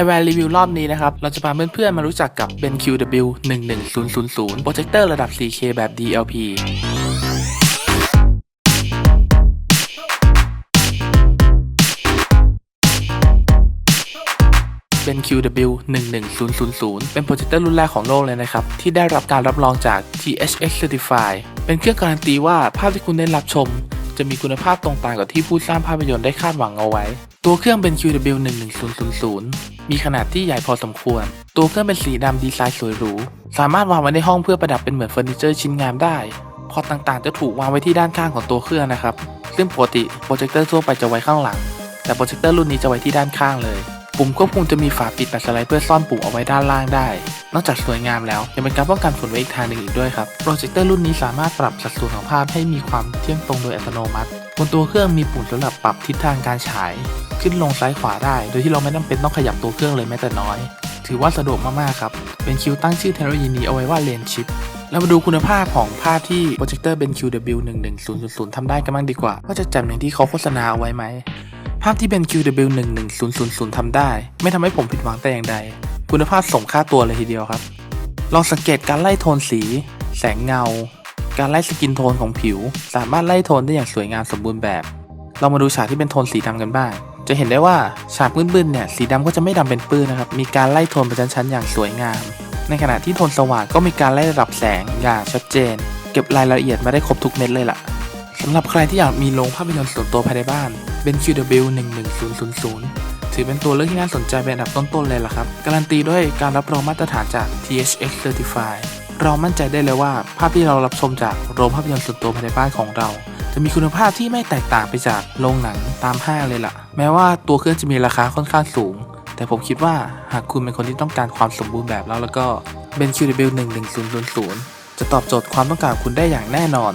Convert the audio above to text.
i w a r Review รอบนี้นะครับ เราจะพาเพื่อนๆมารู้จักกับ BenQ-W 11000 โปรเจคเตอร์ระดับ 4K แบบ DLP BenQ-W 11000 เป็นโปรเจคเตอร์รุ่นแรกของโลกเลยนะครับ ที่ได้รับการรับรองจาก THX Certify เป็นเครื่องการันตีว่าภาพที่คุณได้รับชม จะมีคุณภาพตรงตามกับที่ผู้สร้างภาพยนตร์ได้คาดหวังเอาไว้ ตัวเครื่องเป็น QW 11000 มีขนาดที่ใหญ่พอสมควร ตัวเครื่องเป็นสีดำดีไซน์สวยหรู สามารถวางไว้ในห้องเพื่อประดับเป็นเหมือนเฟอร์นิเจอร์ชิ้นงามได้ พอตต่างๆ จะถูกวางไว้ที่ด้านข้างของตัวเครื่องนะครับ ซึ่งปกติโปรเจคเตอร์ทั่วไปจะไว้ข้างหลัง แต่โปรเจคเตอร์รุ่นนี้จะไว้ที่ด้านข้างเลย ปุ่มควบคุมจะมีฝาปิดแบบสไลด์เพื่อซ่อนปุ่มเอาไว้ด้านล่างได้ นอกจากสวยงามแล้วยังเป็นการป้องกันฝุ่นไว้อีกทางหนึ่งอีกด้วยครับ โปรเจคเตอร์รุ่นนี้สามารถปรับสัดส่วนของภาพให้มีความเที่ยงตรงโดยอัตโนมัติ บนตัวเครื่องมีปุ่มสำหรับปรับทิศทางการฉาย ขึ้นลงซ้ายขวาได้ โดยที่เราไม่จำเป็นต้องขยับตัวเครื่องเลยแม้แต่น้อย ถือว่าสะดวกมากๆครับ เป็นคิวตั้งชื่อเทคโนโลยีนี้เอาไว้ว่าเลนชิปเรามาดูคุณภาพของภาพที่โปรเจคเตอร์ BenQ-W 11000 ทำได้กันบ้างดีกว่า ว่าจะแจ่มอย่างที่เขาโฆษณาเอาไว้ไหม ภาพที่ BenQ-W 11000 ทำได้ ไม่ทำให้ผมผิดหวังแต่อย่างใด คุณภาพสมค่าตัวเลยทีเดียวครับ ลองสังเกตการไล่โทนสี แสงเงา การไล่สกินโทนของผิว สามารถไล่โทนได้อย่างสวยงามสมบูรณ์แบบ เรามาดูฉากที่เป็นโทนสีดำกันบ้าง จะเห็นได้ว่าฉากมืดๆเนี่ยสีดำก็จะไม่ดำเป็นปื้นนะครับ มีการไล่โทนเป็นชั้นๆอย่างสวยงาม ในขณะที่โทนสว่างก็มีการไล่ระดับแสงอย่างชัดเจน เก็บรายละเอียดมาได้ครบทุกเม็ดเลยล่ะสำหรับใครที่อยากมีโรงภาพยนตร์ส่วนตัวภายในบ้าน BenQ-W 11000 ถือเป็นตัวเลือกที่น่าสนใจเป็นอันดับต้นๆเลยล่ะครับ การันตีด้วยการรับรองมาตรฐานจาก THX Certify เรามั่นใจได้เลยว่า ภาพที่เรารับชมจากโรงภาพยนตร์ส่วนตัวภายในบ้านของเรา จะมีคุณภาพที่ไม่แตกต่างไปจากโรงหนังตามห้างเลยล่ะ แม้ว่าตัวเครื่องจะมีราคาค่อนข้างสูง แต่ผมคิดว่าหากคุณเป็นคนที่ต้องการความสมบูรณ์แบบแล้วแล้วก็ BenQ-W 11000จะตอบโจทย์ความต้องการคุณได้อย่างแน่นอน